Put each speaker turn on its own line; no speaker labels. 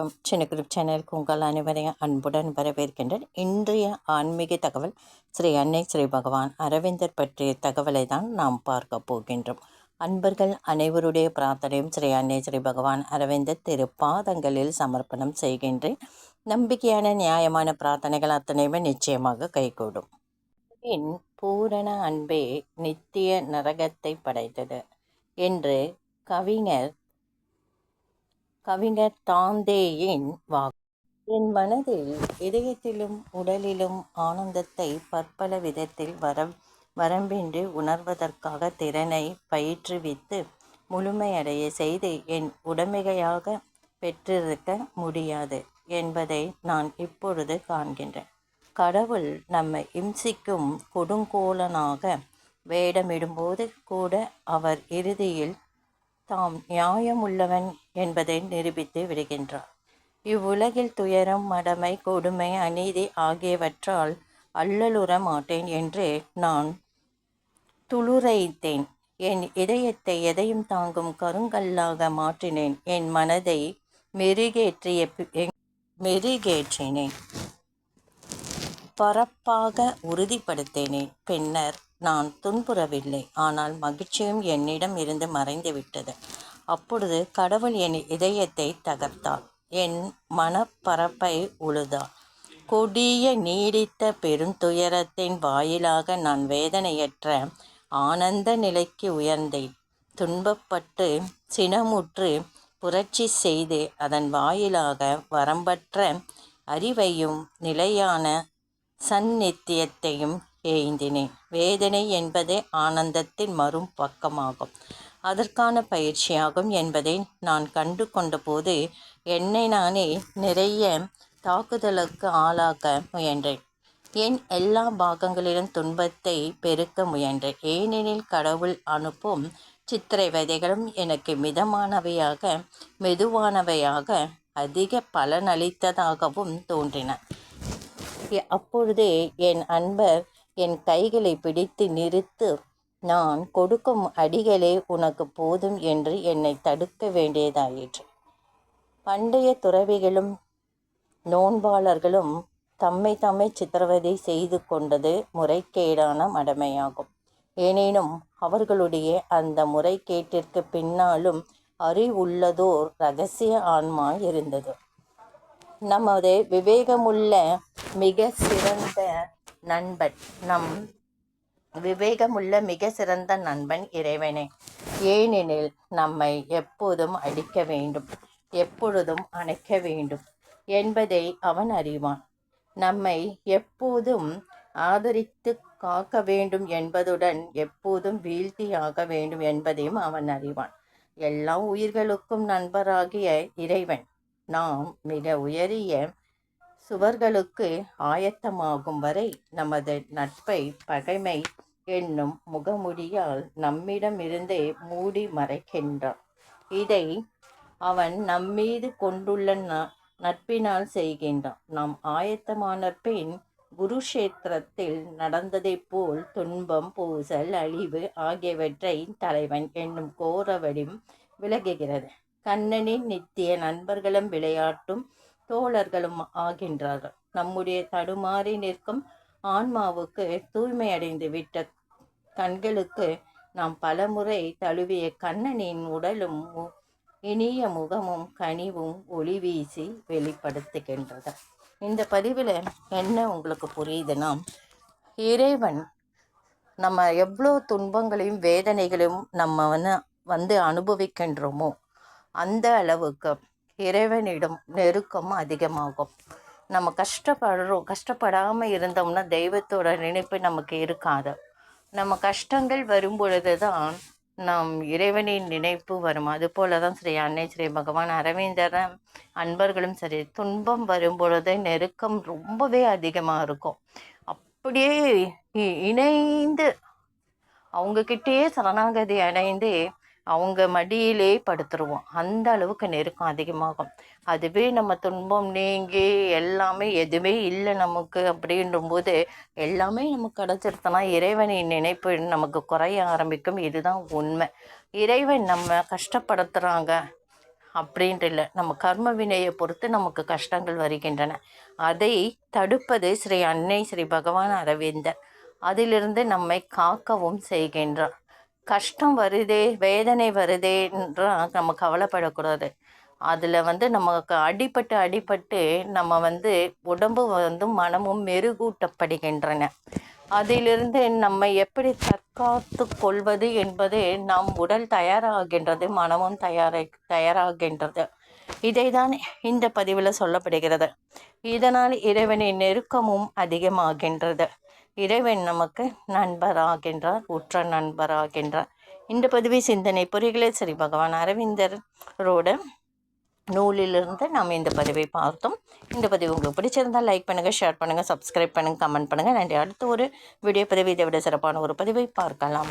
வணக்கம். சின்ன குரூப் சேனலுக்கு உங்கள் அனைவரையும் அன்புடன் வரவேற்கின்றேன். இன்றைய ஆன்மீக தகவல் ஸ்ரீ அன்னை ஸ்ரீ பகவான் அரவிந்தர் பற்றிய தகவலை தான் நாம் பார்க்க போகின்றோம். அன்பர்கள் அனைவருடைய பிரார்த்தனையும் ஸ்ரீ அன்னை ஸ்ரீ பகவான் அரவிந்தர் திரு பாதங்களில் சமர்ப்பணம் செய்கின்றேன். நம்பிக்கையான நியாயமான பிரார்த்தனைகள் அத்தனையுமே நிச்சயமாக கைகூடும். என் பூரண அன்பே நித்திய நரகத்தை படைத்தது என்று கவிஞர் கவிஞர் தாந்தேயின் வாக்கு. என் மனதில் இதயத்திலும் உடலிலும் ஆனந்தத்தை பற்பல விதத்தில் வரம் வரம்பின்றி உணர்வதற்காக திறனை பயிற்றுவித்து முழுமையடைய செய்து என் உடைமையாக பெற்றிருக்க முடியாது என்பதை நான் இப்பொழுது காண்கின்றேன். கடவுள் நம்மை இம்சிக்கும் கொடுங்கோலனாக வேடமிடும்போது கூட அவர் இறுதியில் தாம் நியாயமுள்ளவன் என்பதை நிரூபித்து விடுகின்றார். இவ்வுலகில் துயரம் மடமை கொடுமை அநீதி ஆகியவற்றால் அல்லலுற மாட்டேன் என்று நான் துளுரைத்தேன். என் இதயத்தை எதையும் தாங்கும் கருங்கல்லாக மாற்றினேன். என் மனதை மெருகேற்றிய மெருகேற்றினேன். பரப்பாக உறுதிப்படுத்தினேன். பின்னர் நான் துன்புறவில்லை. ஆனால் மகிழ்ச்சியும் என்னிடம் இருந்து மறைந்து விட்டது அப்பொழுது கடவுள் என் இதயத்தை தகர்த்தார். என் மனப்பரப்பை உழுதார். கொடிய நீடித்த பெருந்துயரத்தின் வாயிலாக நான் வேதனையற்ற ஆனந்த நிலைக்கு உயர்ந்தேன். துன்பப்பட்டு சினமுற்று புரட்சி செய்து அதன் வாயிலாக வரம்பற்ற அறிவையும் நிலையான சந்நித்தியத்தையும் ஏய்ந்தினேன் வேதனை என்பதே ஆனந்தத்தின் மறும் பக்கமாகும். அதற்கான பயிற்சியாகும் என்பதை நான் கண்டு கொண்டபோது என்னை நானே நிறைய தாக்குதலுக்கு ஆளாக்க முயன்றேன். என் எல்லா பாகங்களிலும் துன்பத்தை பெருக்க முயன்றேன். ஏனெனில் கடவுள் அனுப்பும் சித்திரை விதைகளும் எனக்கு மிதமானவையாக மெதுவானவையாக அதிக பலனளித்ததாகவும் தோன்றின. அப்பொழுதே என் அன்பர் என் கைகளை பிடித்து நிறுத்து. நான் கொடுக்கும் அடிகளே உனக்கு போதும் என்று என்னை தடுக்க வேண்டியதாயிற்று. பண்டைய துறவிகளும் நோன்பாளர்களும் தம்மை தம்மை சித்திரவதை செய்து கொண்டது முறைகேடான மடமையாகும். எனினும் அவர்களுடைய அந்த முறைகேட்டிற்கு பின்னாலும் அறிவுள்ளதோர் ரகசிய ஆன்மா இருந்தது. நமது விவேகமுள்ள மிக சிறந்த நண்பன் நம் விவேகமுள்ள மிக சிறந்த நண்பன் இறைவனே. ஏனெனில் நம்மை எப்போதும் அடிக்க வேண்டும் எப்பொழுதும் அணைக்க வேண்டும் என்பதை அவன் அறிவான். நம்மை எப்போதும் ஆதரித்து காக்க வேண்டும் என்பதுடன் எப்போதும் வீழ்த்தியாக வேண்டும் என்பதையும் அவன் அறிவான். எல்லா உயிர்களுக்கும் நண்பராகிய இறைவன் நாம் மிக உயரிய சுவர்களுக்கு ஆயத்தமாகும் வரை நமது நட்பை பகைமை என்னும் முகமுடியால் நம்மிடமிருந்தே மூடி மறைக்கின்றான். இதை அவன் நம்மீது கொண்டுள்ள நட்பினால் செய்கின்றான். நாம் ஆயத்தமான பின் குருஷேத்திரத்தில் நடந்ததைப் போல் துன்பம் பூசல் அழிவு ஆகியவற்றை தலைவன் என்னும் கோரவடிம் விலகுகிறது. கண்ணனின் நித்திய நண்பர்களும் விளையாட்டும் தோழர்களும் ஆகின்றார்கள். நம்முடைய தடுமாறி நிற்கும் ஆன்மாவுக்கு தூய்மையடைந்து விட்ட கண்களுக்கு நாம் பலமுறை தழுவிய கண்ணனின் உடலும் இனிய முகமும் கனிவும் ஒளி வீசி வெளிப்படுத்துகின்றது இந்த பதிவில் என்ன உங்களுக்கு புரியுதுன்னா இறைவன் நம்ம எவ்வளோ துன்பங்களையும் வேதனைகளையும் நம்ம வந்து வந்து அனுபவிக்கின்றோமோ அந்த அளவுக்கு இறைவனிடம் நெருக்கம் அதிகமாகும். நம்ம கஷ்டப்படுறோம் கஷ்டப்படாமல் இருந்தோம்னா தெய்வத்தோட நினைப்பு நமக்கு இருக்காது. நம்ம கஷ்டங்கள் வரும் பொழுது தான் நம் இறைவனின் நினைப்பு வரும். அதுபோல தான் ஸ்ரீ அன்னை ஸ்ரீ பகவான் அரவிந்தர அன்பர்களும் சரி துன்பம் வரும் பொழுது நெருக்கம் ரொம்பவே அதிகமாக இருக்கும். அப்படியே இணைந்து அவங்கக்கிட்டேயே சரணாகதி அடைந்து அவங்க மடியிலே படுத்துருவோம். அந்த அளவுக்கு நெருக்கம் அதிகமாகும். அதுவே நம்ம துன்பம் நீங்கி எல்லாமே எதுவுமே இல்லை நமக்கு அப்படின்றபோது எல்லாமே நமக்கு கிடச்சிருத்தனா இறைவனின் நினைப்பு நமக்கு குறைய ஆரம்பிக்கும். இதுதான் உண்மை. இறைவன் நம்ம கஷ்டப்படுத்துகிறாங்க அப்படின்ட்டு இல்லை. நம்ம கர்ம வினையை பொறுத்து நமக்கு கஷ்டங்கள் வருகின்றன. அதை தடுப்பது ஸ்ரீ அன்னை ஸ்ரீ பகவான் அரவிந்தர். அதிலிருந்து நம்மை காக்கவும் செய்கின்றார். கஷ்டம் வருதே வேதனை வருதே என்றால் நம்ம கவலைப்படக்கூடாது. அதில் வந்து நமக்கு அடிபட்டு அடிபட்டு நம்ம வந்து உடம்பு வந்து மனமும் மெருகூட்டப்படுகின்றன. அதிலிருந்து நம்ம எப்படி தற்காத்து கொள்வது என்பது நம் உடல் தயாராகின்றது மனமும் தயாரை தயாராகின்றது. இதை தான் இந்த பதிவில் சொல்லப்படுகிறது. இதனால் இறைவனின் நெருக்கமும் அதிகமாகின்றது. இறைவன் நமக்கு நண்பராகின்றார் உற்ற நண்பராகின்றார். இந்த பதிவை சிந்தனை பொறிகளே சரி பகவான் அரவிந்தரோட நூலிலிருந்து நாம் இந்த பதிவை பார்த்தோம். இந்த பதிவு உங்களுக்கு பிடிச்சிருந்தால் லைக் பண்ணுங்கள் ஷேர் பண்ணுங்கள் சப்ஸ்கிரைப் பண்ணுங்கள் கமெண்ட் பண்ணுங்கள் நன்றி. அடுத்த ஒரு வீடியோ பதிவு இதை விட சிறப்பான ஒரு பதிவை பார்க்கலாம்.